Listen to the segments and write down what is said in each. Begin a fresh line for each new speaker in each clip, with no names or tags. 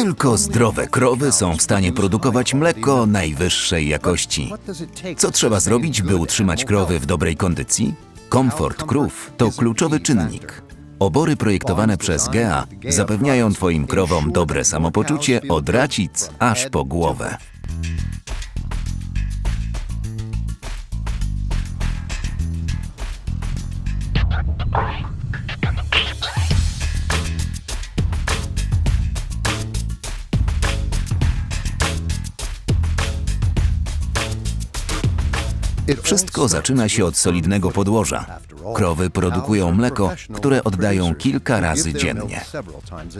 Tylko zdrowe krowy są w stanie produkować mleko najwyższej jakości. Co trzeba zrobić, by utrzymać krowy w dobrej kondycji? Komfort krów to kluczowy czynnik. Obory projektowane przez GEA zapewniają Twoim krowom dobre samopoczucie od racic aż po głowę. Wszystko zaczyna się od solidnego podłoża. Krowy produkują mleko, które oddają kilka razy dziennie.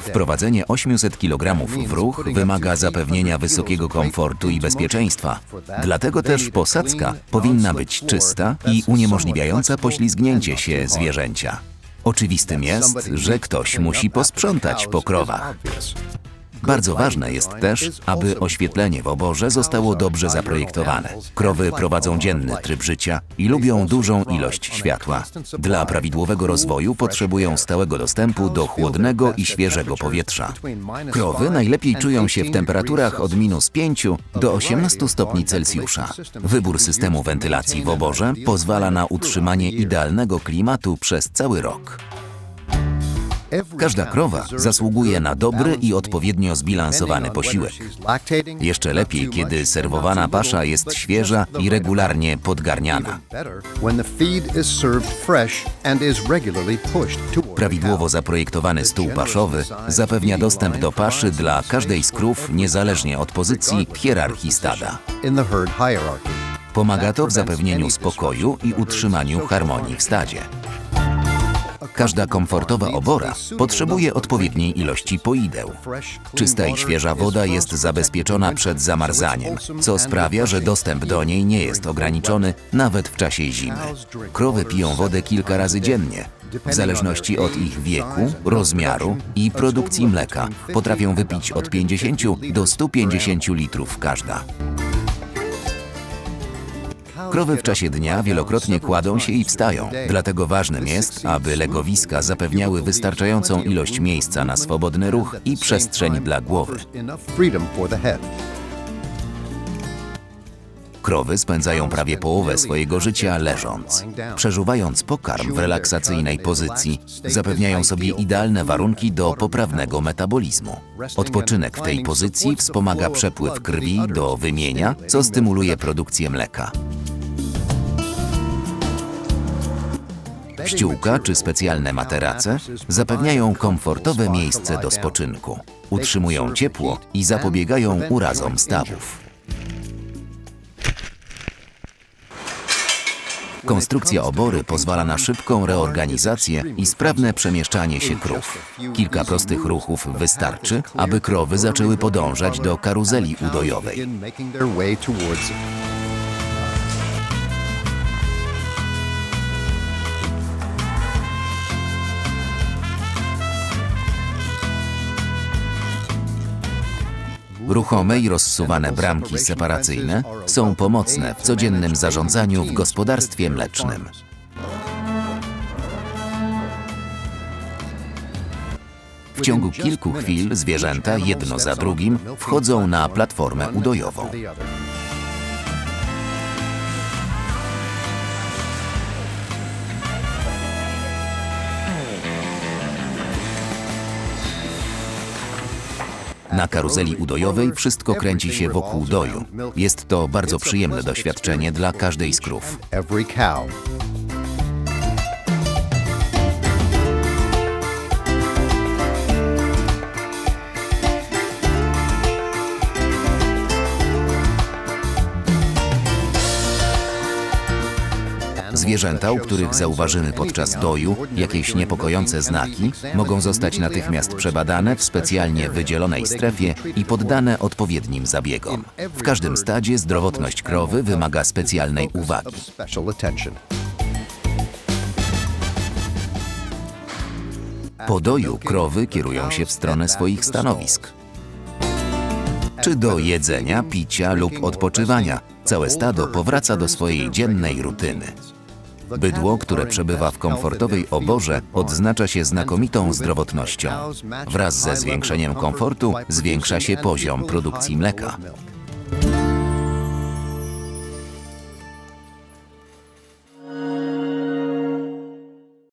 Wprowadzenie 800 kg w ruch wymaga zapewnienia wysokiego komfortu i bezpieczeństwa. Dlatego też posadzka powinna być czysta i uniemożliwiająca poślizgnięcie się zwierzęcia. Oczywistym jest, że ktoś musi posprzątać po krowach. Bardzo ważne jest też, aby oświetlenie w oborze zostało dobrze zaprojektowane. Krowy prowadzą dzienny tryb życia i lubią dużą ilość światła. Dla prawidłowego rozwoju potrzebują stałego dostępu do chłodnego i świeżego powietrza. Krowy najlepiej czują się w temperaturach od minus 5 do 18 stopni Celsjusza. Wybór systemu wentylacji w oborze pozwala na utrzymanie idealnego klimatu przez cały rok. Każda krowa zasługuje na dobry i odpowiednio zbilansowany posiłek. Jeszcze lepiej, kiedy serwowana pasza jest świeża i regularnie podgarniana. Prawidłowo zaprojektowany stół paszowy zapewnia dostęp do paszy dla każdej z krów niezależnie od pozycji w hierarchii stada. Pomaga to w zapewnieniu spokoju i utrzymaniu harmonii w stadzie. Każda komfortowa obora potrzebuje odpowiedniej ilości poideł. Czysta i świeża woda jest zabezpieczona przed zamarzaniem, co sprawia, że dostęp do niej nie jest ograniczony nawet w czasie zimy. Krowy piją wodę kilka razy dziennie. W zależności od ich wieku, rozmiaru i produkcji mleka potrafią wypić od 50 do 150 litrów każda. Krowy w czasie dnia wielokrotnie kładą się i wstają, dlatego ważnym jest, aby legowiska zapewniały wystarczającą ilość miejsca na swobodny ruch i przestrzeń dla głowy. Krowy spędzają prawie połowę swojego życia leżąc. Przeżuwając pokarm w relaksacyjnej pozycji, zapewniają sobie idealne warunki do poprawnego metabolizmu. Odpoczynek w tej pozycji wspomaga przepływ krwi do wymienia, co stymuluje produkcję mleka. Ściółka czy specjalne materace zapewniają komfortowe miejsce do spoczynku, utrzymują ciepło i zapobiegają urazom stawów. Konstrukcja obory pozwala na szybką reorganizację i sprawne przemieszczanie się krów. Kilka prostych ruchów wystarczy, aby krowy zaczęły podążać do karuzeli udojowej. Ruchome i rozsuwane bramki separacyjne są pomocne w codziennym zarządzaniu w gospodarstwie mlecznym. W ciągu kilku chwil zwierzęta jedno za drugim wchodzą na platformę udojową. Na karuzeli udojowej wszystko kręci się wokół doju. Jest to bardzo przyjemne doświadczenie dla każdej z krów. Zwierzęta, u których zauważymy podczas doju jakieś niepokojące znaki, mogą zostać natychmiast przebadane w specjalnie wydzielonej strefie i poddane odpowiednim zabiegom. W każdym stadzie zdrowotność krowy wymaga specjalnej uwagi. Po doju krowy kierują się w stronę swoich stanowisk. Czy do jedzenia, picia lub odpoczywania. Całe stado powraca do swojej dziennej rutyny. Bydło, które przebywa w komfortowej oborze, odznacza się znakomitą zdrowotnością. Wraz ze zwiększeniem komfortu zwiększa się poziom produkcji mleka.